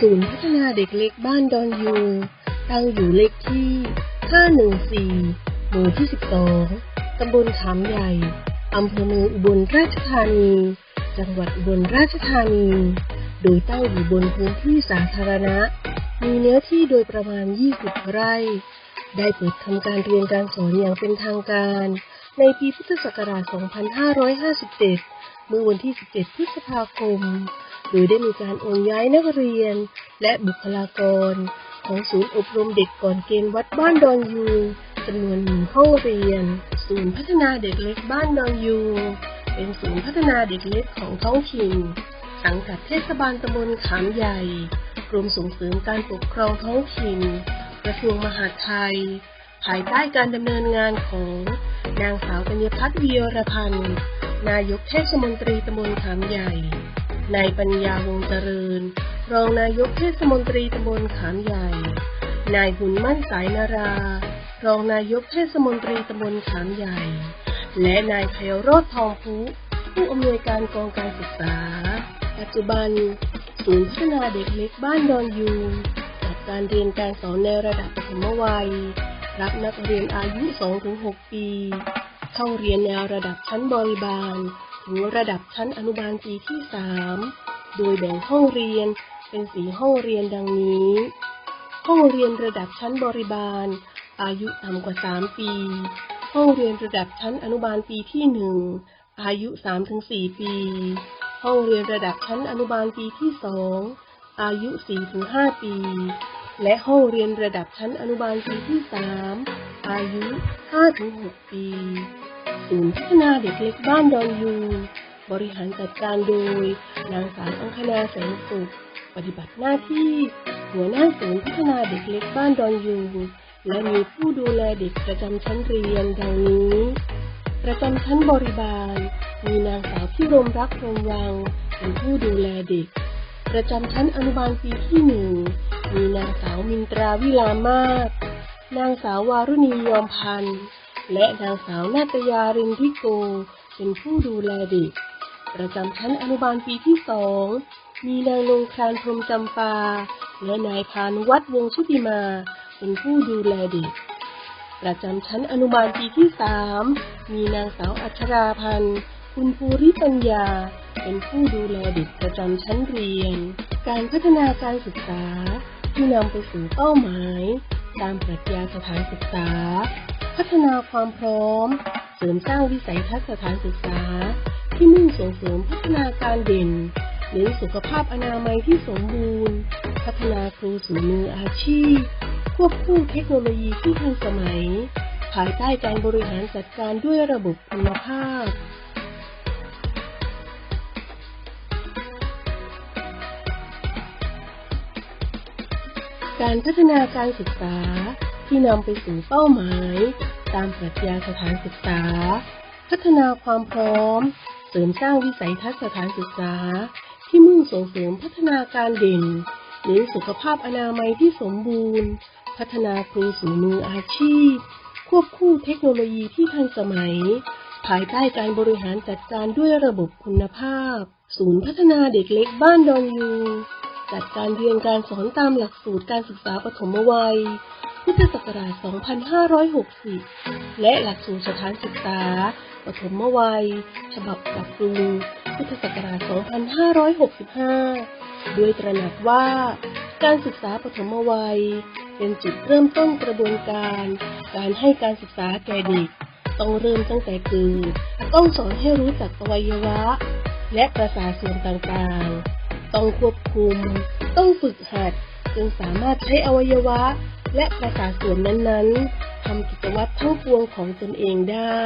ศูนย์พัฒนาเด็กเล็กบ้านดอนยูตั้งอยู่เลขที่ 514 หมู่ที่ 12 ตำบลขามใหญ่ อำเภอเมืองอุบลราชธานี จังหวัดอุบลราชธานี โดยตั้งอยู่บนพื้นที่สาธารณะ มีเนื้อที่โดยประมาณ 20 ไร่ ได้เปิดทำการเรียนการสอนอย่างเป็นทางการ ในปีพุทธศักราช 2557 เมื่อวันที่ 17 พฤษภาคม โดยได้มีการโอนย้ายนักเรียน และบุคลากร ของศูนย์อบรมเด็กก่อนเกณฑ์วัดบ้านดอนยูจำนวนหนึ่งห้องเรียน ศูนย์พัฒนาเด็กเล็กบ้านดอนยู เป็นศูนย์พัฒนาเด็กเล็กของท้องถิ่น สังกัดเทศบาลตำบลขามใหญ่ กรมส่งเสริมการปกครองท้องถิ่น กระทรวงมหาดไทย ภายใต้การดำเนินงานของ นางสาวกัญญพัฒน์วีรพันธ์ นายกเทศมนตรีตำบลขามใหญ่ นายปัญญาวงเจริญ รองนายกเทศมนตรีตำบลขามใหญ่ นายบุญมั่นสายนารารองนายกเทศมนตรีตำบลขามใหญ่ และนายไพโรธทองพุผู้อำนวยการกองการศึกษา ปัจจุบัน ศูนย์พัฒนาเด็กเล็กบ้านดอนยูจัดการเรียนการสอนในระดับปฐมวัย รับนักเรียนอายุ 2-6 ปี เข้าเรียนแนวระดับชั้นบริบาล ถึงระดับชั้นอนุบาลปีที่ 3 โดยแบ่งห้องเรียนเป็นสีห้องเรียนดังนี้ ห้องเรียนระดับชั้นบริบาล อายุต่ำกว่า 3 ปี ห้องเรียนระดับชั้นอนุบาลปีที่ 1 อายุ 3-4 ปี ห้องเรียนระดับชั้นอนุบาลปีที่ 2 อายุ 4-5 ปี และห้องเรียนระดับชั้นอนุบาลปีที่ 3 อายุ 5-6 ปี ศูนย์พัฒนาเด็กเล็กบ้านดอนยูบริหารจัดการโดย นางสาวอังคณาแสงสุข ปฏิบัติหน้าที่ หัวหน้าศูนย์พัฒนาเด็กเล็กบ้านดอนยูและมีผู้ดูแลเด็กประจำชั้นเรียนดังนี้ ประจำชั้นบริบาล มีนางสาวพิรมรักรมวัง เป็นผู้ดูแลเด็ก ประจำชั้นอนุบาลปีที่หนึ่งมีนางสาวมินตราวิลามาศนางสาววารุณียอมพันธ์ และนางสาวนาตยารินทิโก เป็นผู้ดูแลเด็ก ประจำชั้นอนุบาลปีที่สอง มีนางนงครานพรมจำปา และนายพานุวัฒน์วงชุติมา เป็นผู้ดูแลเด็ก ประจำชั้นอนุบาลปีที่สาม มีนางสาวอัชราพันธ์ คุณภูริปัญญา เป็นผู้ดูแลเด็กประจำชั้นเรียน การพัฒนาการศึกษาที่นำไปสู่เป้าหมาย ตามปรัชญาสถานศึกษา พัฒนาความพร้อม เสริมสร้างวิสัยทัศน์สถานศึกษา ที่มุ่งส่งเสริมพัฒนาการเด่นเน้นสุขภาพอนามัยที่สมบูรณ์ พัฒนาครูสู่มืออาชีพ ควบคู่เทคโนโลยีที่ทันสมัย ภายใต้การบริหารจัดการด้วยระบบคุณภาพการพัฒนาการศึกษา ที่นำไปสู่เป้าหมาย ตามปรัชญาสถานศึกษา พัฒนาความพร้อม เสริมสร้างวิสัยทัศน์สถานศึกษา ที่มุ่งส่งเสริมพัฒนาการเด่นเน้นสุขภาพอนามัยที่สมบูรณ์ พัฒนาครูสู่มืออาชีพ ควบคู่เทคโนโลยีที่ทันสมัย ภายใต้การบริหารจัดการด้วยระบบคุณภาพ ศูนย์พัฒนาเด็กเล็กบ้านดอนยู จัดการเรียนการสอนตามหลักสูตรการศึกษาปฐมวัย พุทธศักราช 2560 และหลักสูตรสถานศึกษา ปฐมวัย ฉบับปรับปรุง พุทธศักราช 2565โดยตระหนักว่า การศึกษาปฐมวัย เป็นจุดเริ่มต้นกระบวนการ การให้การศึกษาแก่เด็ก ต้องเริ่มตั้งแต่เกิดต้องสอนให้รู้จักอวัยวะ และประสาทส่วนต่างๆ ต้องควบคุม ต้องฝึกหัดจนสามารถใช้อวัยวะ และประสาทส่วนนั้นๆทำกิจวัตรทั้งปวงของตนเองได้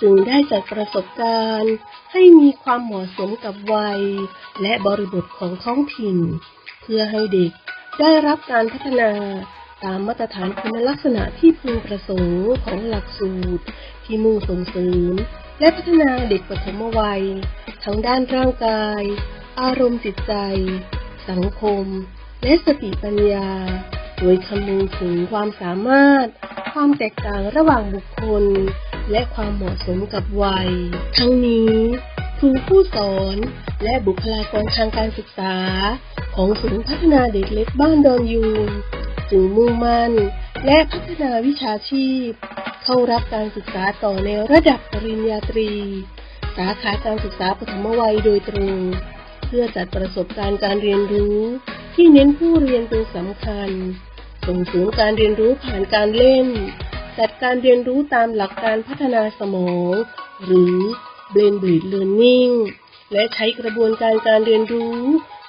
จึงได้จัดประสบการณ์ให้มีความเหมาะสมกับวัย และบริบทของท้องถิ่น เพื่อให้เด็กได้รับการพัฒนาตามมาตรฐานคุณลักษณะที่พึงประสงค์ของหลักสูตร ที่มุ่งส่งเสริม และพัฒนาเด็กปฐมวัย ทั้งด้านร่างกาย อารมณ์จิตใจ สังคม และสติปัญญา โดยคำนึงถึงความสามารถ ความแตกต่างระหว่างบุคคล และความเหมาะสมกับวัย ทั้งนี้ทุกรูผู้สอนและบุคลากรทางการศึกษา ของศูนย์พัฒนาเด็กเล็กบ้านดอนยูงจึงมุ่งมั่น และพัฒนาวิชาชีพ เข้ารับการศึกษาต่อในระดับปริญญาตรี สาขาการศึกษาปฐมวัยโดยตรง เพื่อจัดประสบการณ์การเรียนรู้ ที่เน้นผู้เรียนเป็นสำคัญ ส่งเสริมการเรียนรู้ผ่านการเล่น จัดการเรียนรู้ตามหลักการพัฒนาสมอง หรือ Blended Learning และใช้กระบวนการการเรียนรู้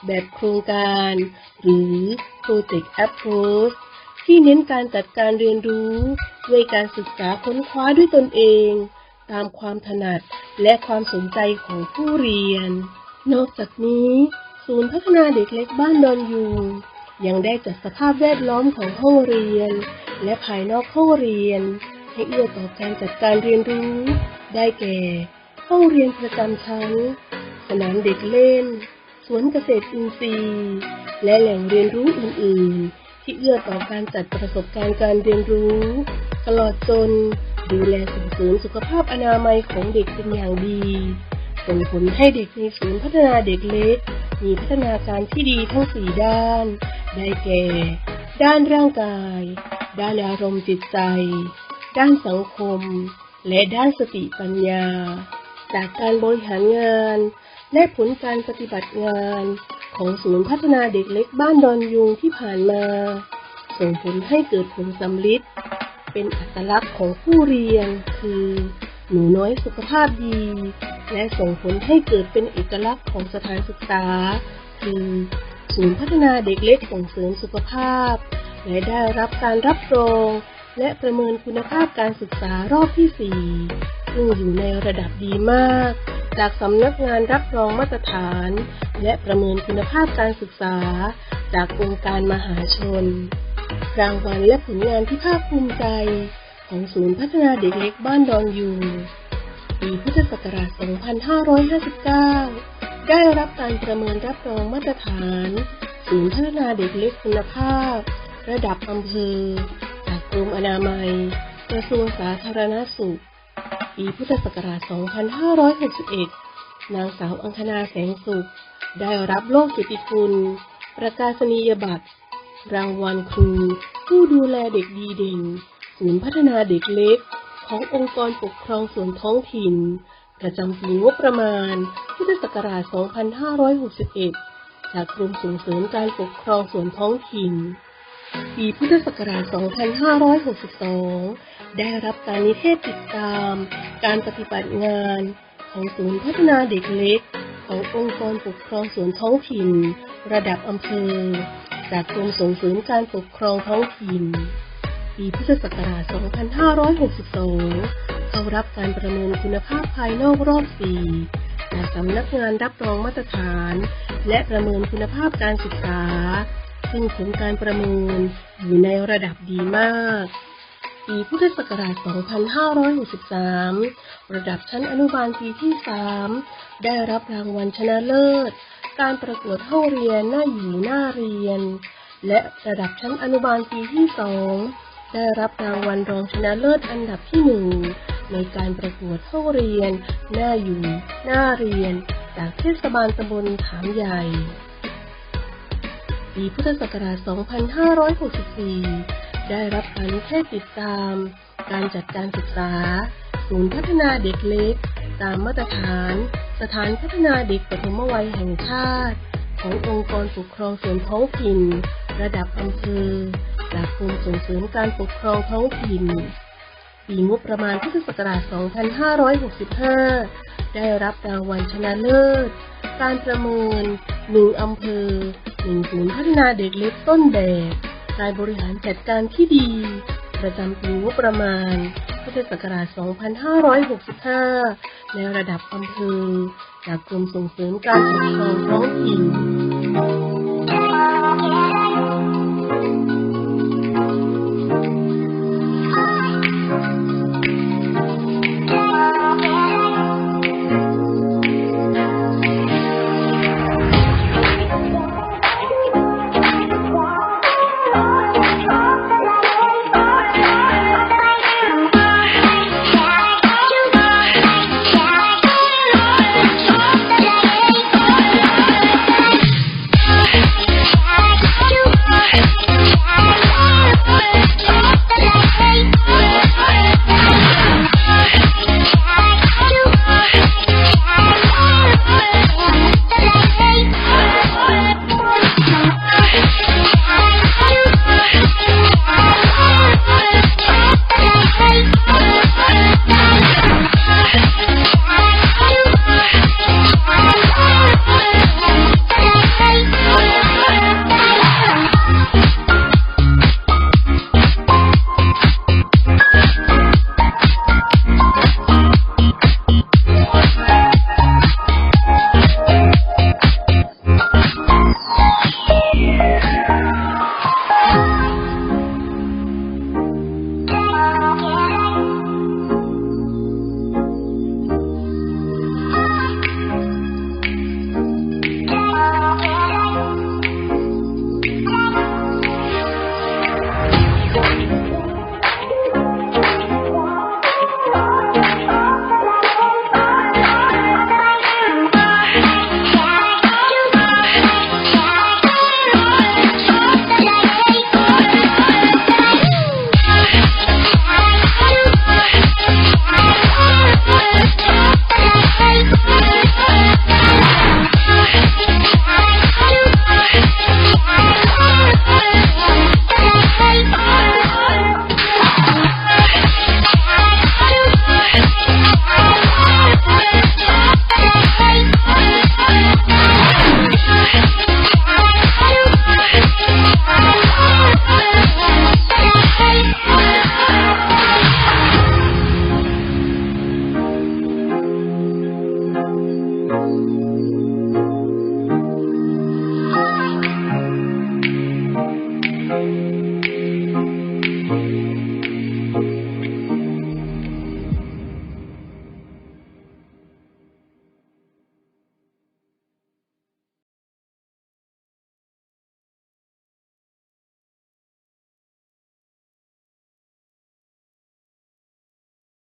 แบบโครงการ หรือ Project Approach ที่เน้นการจัดการเรียนรู้ด้วยการศึกษาค้นคว้าด้วยตนเอง ตามความถนัดและความสนใจของผู้เรียน นอกจากนี้ ศูนย์พัฒนาเด็กเล็กบ้านดอนยูยังได้จัดสภาพแวดล้อมของห้องเรียน และภายนอกห้องเรียน ให้เอื้อต่อการจัดการเรียนรู้ ได้แก่ ห้องเรียนประจำชั้น สนามเด็กเล่น สวนเกษตรอินทรีย์ และแหล่งเรียนรู้อื่นๆ ที่เอื้อต่อการจัดประสบการณ์การเรียนรู้ ตลอดจนดูแลส่งเสริมสุขภาพอนามัยของเด็กเป็นอย่างดี ส่งผลให้เด็กในศูนย์พัฒนาเด็กเล็ก มีพัฒนาการที่ดีทั้งสี่ด้าน ได้แก่ ด้านร่างกาย ด้านอารมณ์จิตใจ ด้านสังคม และด้านสติปัญญา จากการบริหารงาน และผลการปฏิบัติงาน ของศูนย์พัฒนาเด็กเล็กบ้านดอนยุงที่ผ่านมา ส่งผลให้เกิดผลสำลิดเป็นอัตลักษณ์ของผู้เรียน คือ หนูน้อยสุขภาพดี และส่งผลให้เกิดเป็นเอกลักษณ์ของสถานศึกษา คือศูนย์พัฒนาเด็กเล็กส่งเสริมสุขภาพ และได้รับการรับรองและประเมินคุณภาพการศึกษารอบที่ 4 ซึ่งอยู่ในระดับดีมาก จากสำนักงานรับรองมาตรฐาน และประเมินคุณภาพการศึกษา จากองค์การมหาชน รางวัลและผลงานที่ภาคภูมิใจ ของศูนย์พัฒนาเด็กเล็กบ้านดอนยูปีพุทธศักราช 2559 ได้รับการประเมินรับรองมาตรฐาน ศูนย์พัฒนาเด็กเล็กคุณภาพ ระดับอำเภอ จากกรมอนามัย กระทรวงสาธารณสุข ปีพุทธศักราช 2561 นางสาวอังคณาแสงสุข ได้รับโล่เกียรติคุณ ประกาศนียบัตร รางวัลครู ผู้ดูแลเด็กดีเด่น ศูนย์พัฒนาเด็กเล็ก ขององค์กรปกครองส่วนท้องถิ่น ประจำปีงบประมาณ พุทธศักราช 2561 จากกรมส่งเสริมการปกครองส่วนท้องถิ่น ปีพุทธศักราช 2562 ได้รับการนิเทศติดตาม การปฏิบัติงาน ของศูนย์พัฒนาเด็กเล็ก ขององค์กรปกครองส่วนท้องถิ่น ระดับอำเภอ จากกรมส่งเสริมการปกครองท้องถิ่น ปีพุทธศักราช 2562 เข้ารับการประเมินคุณภาพภายนอกรอบ 4 จากสำนักงานรับรองมาตรฐาน และประเมินคุณภาพการศึกษา ซึ่งผลการประเมินอยู่ในระดับดีมาก ปีพุทธศักราช 2563 ระดับชั้นอนุบาลปีที่ 3 ได้รับรางวัลชนะเลิศ การประกวดห้องเรียนหน้าอยู่หน้าเรียน และระดับชั้นอนุบาลปีที่ 2 ได้รับรางวัลรองชนะเลิศอันดับที่ 1 ในการประกวดห้องเรียน หน้าอยู่หน้าเรียน จากเทศบาลตำบลขามใหญ่ปีพุทธศักราช 2564 ได้รับการนิเทศติดตาม การจัดการศึกษา ศูนย์พัฒนาเด็กเล็ก ตามมาตรฐาน สถานพัฒนาเด็กปฐมวัยแห่งชาติ ขององค์กรปกครองส่วนท้องถิ่น ระดับอำเภอจากกรมส่งเสริมการปกครองท้องถิ่นปีงบประมาณพุทธศักราช 2565 ได้รับรางวัลชนะเลิศ การประเมินหนึ่งอำเภอหนึ่งศูนย์พัฒนาเด็กเล็กต้นแบบ การบริหารจัดการที่ดี ประจำปีงบประมาณ พุทธศักราช 2565 ในระดับอำเภอจากกรมส่งเสริมการปกครองท้องถิ่น